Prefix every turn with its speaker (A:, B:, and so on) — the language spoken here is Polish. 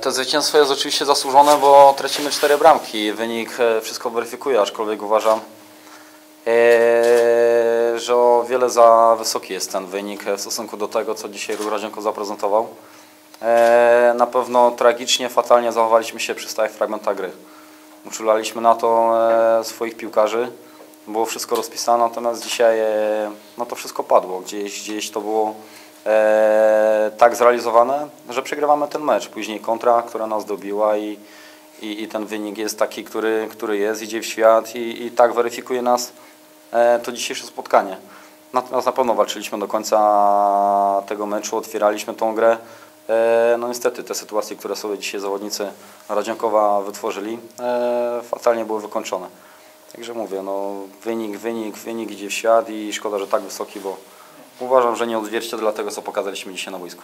A: to zwycięstwo jest oczywiście zasłużone, bo tracimy cztery bramki. Wynik e, wszystko weryfikuje, aczkolwiek uważam, e, że o wiele za wysoki jest ten wynik e, w stosunku do tego, co dzisiaj Radzienko zaprezentował. Na pewno tragicznie, fatalnie zachowaliśmy się przy stałych fragmentach gry. Uczulaliśmy na to swoich piłkarzy, było wszystko rozpisane, natomiast dzisiaj no to wszystko padło. Gdzieś, gdzieś to było tak zrealizowane, że przegrywamy ten mecz. Później kontra, która nas dobiła i, i, i ten wynik jest taki, który, który jest, idzie w świat i, i tak weryfikuje nas e, to dzisiejsze spotkanie. Natomiast na pewno walczyliśmy do końca tego meczu, otwieraliśmy tą grę. E, No niestety te sytuacje, które sobie dzisiaj zawodnicy Radziankowa wytworzyli, e, fatalnie były wykończone. Także mówię, no wynik, wynik, wynik idzie w świat i szkoda, że tak wysoki, bo uważam, że nie odzwierciedla tego, co pokazaliśmy dzisiaj na boisku.